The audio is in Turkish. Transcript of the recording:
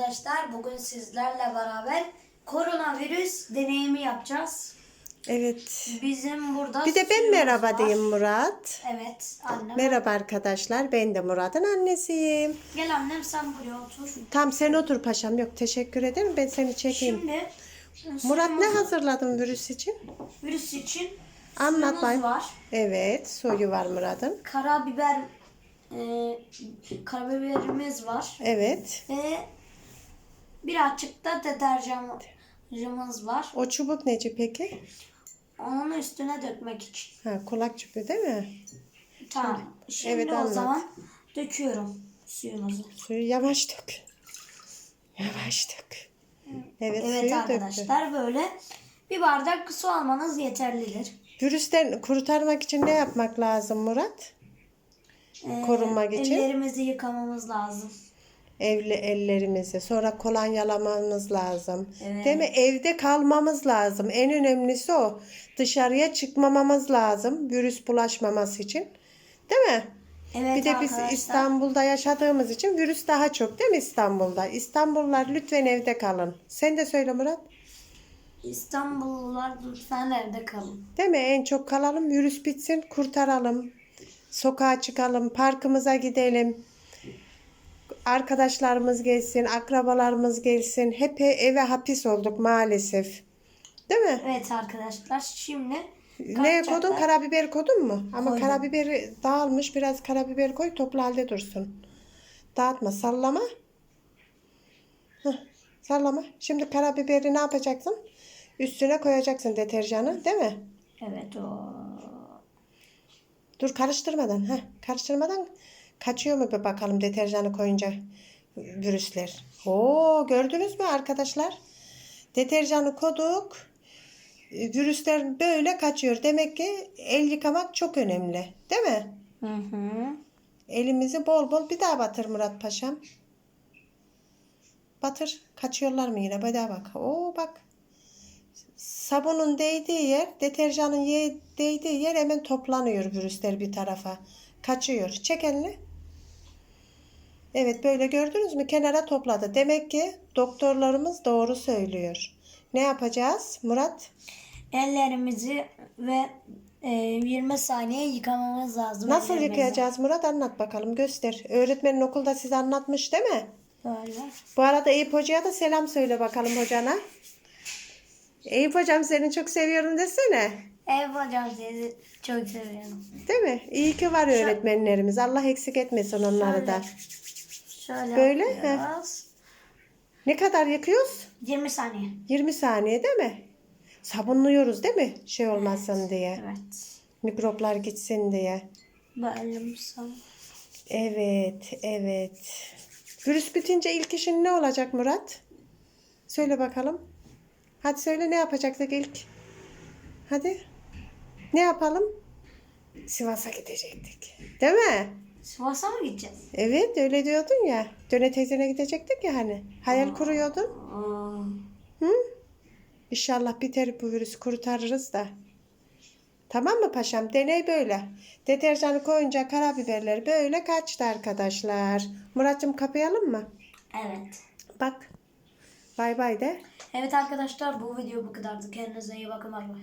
arkadaşlar. Bugün sizlerle beraber koronavirüs deneyimi yapacağız. Evet. Bizim burada Bir de ben merhaba var. diyeyim Murat. Evet annem. Merhaba arkadaşlar. Ben de Murat'ın annesiyim. Gel annem sen buraya otur. Tam sen otur paşam. Yok teşekkür ederim. Ben seni çekeyim. Şimdi Murat ne hazırladın virüs için? Virüs için Anlat suyumuz var. Evet. Soyu var Murat'ın. Karabiber e, karabiberimiz var. Evet. Ve birazcık da deterjanımız var. O çubuk neci peki? Onun üstüne dökmek için. Ha, kulak çubuğu değil mi? Tamam. Şimdi Evet, o anlat. zaman döküyorum suyumuzu. Suyu yavaş dök. Yavaş dök. Evet, Evet suyu döktü. arkadaşlar böyle bir bardak su almanız yeterlidir. Virüsten kurtarmak için ne yapmak lazım Murat? Ee, Korunmak için? Ellerimizi yıkamamız lazım. Evli ellerimizi, sonra kolonyalamamız lazım. Evet. Değil mi? Evde kalmamız lazım. En önemlisi o. Dışarıya çıkmamamız lazım virüs bulaşmaması için. Değil mi? Evet bir de biz arkadaşlar. İstanbul'da yaşadığımız için virüs daha çok değil mi İstanbul'da? İstanbullular lütfen evde kalın. Sen de söyle Murat. İstanbullular lütfen evde kalın. Değil mi? En çok kalalım, virüs bitsin, kurtaralım. Sokağa çıkalım, parkımıza gidelim. Arkadaşlarımız gelsin, akrabalarımız gelsin. Hep eve hapis olduk maalesef. Değil mi? Evet arkadaşlar şimdi Ne kodun? Karabiber kodun mu? Ama Koydum. karabiberi dağılmış. Biraz karabiber koy toplu halde dursun. Dağıtma. Sallama. Heh, sallama. Şimdi karabiberi ne yapacaksın? Üstüne koyacaksın deterjanı. Değil mi? Evet o. Dur karıştırmadan. Heh, karıştırmadan kaçıyor mu bir bakalım deterjanı koyunca virüsler. Oo gördünüz mü arkadaşlar? Deterjanı koduk. Virüsler böyle kaçıyor. Demek ki el yıkamak çok önemli. Değil mi? Hı hı. Elimizi bol bol bir daha batır Murat Paşam. Batır. Kaçıyorlar mı yine? Bir daha bak. Oo bak. Sabunun değdiği yer, deterjanın değdiği yer hemen toplanıyor virüsler bir tarafa. Kaçıyor. Çek elini. Evet böyle gördünüz mü? Kenara topladı. Demek ki doktorlarımız doğru söylüyor. Ne yapacağız Murat? Ellerimizi ve e, 20 saniye yıkamamız lazım. Nasıl ellerimizi. yıkayacağız Murat? Anlat bakalım göster. Öğretmenin okulda size anlatmış değil mi? Böyle. Bu arada Eyüp Hoca'ya da selam söyle bakalım hocana. Eyüp Hocam seni çok seviyorum desene. Ev hocam sizi çok seviyorum. Değil mi? İyi ki var öğretmenlerimiz. Allah eksik etmesin onları da. Şöyle Böyle, yapıyoruz. Ne kadar yıkıyoruz? 20 saniye. 20 saniye değil mi? Sabunluyoruz değil mi? Şey olmasın diye. Evet. Mikroplar gitsin diye. Böyle. Evet, evet. Virüs bitince ilk işin ne olacak Murat? Söyle bakalım. Hadi söyle ne yapacaktık ilk? Hadi. Ne yapalım? Sivas'a gidecektik. Değil mi? Sivas'a mı gideceğiz? Evet öyle diyordun ya. Döne teyzene gidecektik ya hani. Hayal kuruyordun. Aa, Hı? İnşallah biter bu virüs kurtarırız da. Tamam mı paşam? Deney böyle. Deterjanı koyunca karabiberler böyle kaçtı arkadaşlar. Muratcığım kapayalım mı? Evet. Bak. Bay bay de. Evet arkadaşlar bu video bu kadardı. Kendinize iyi bakın. Bay bay.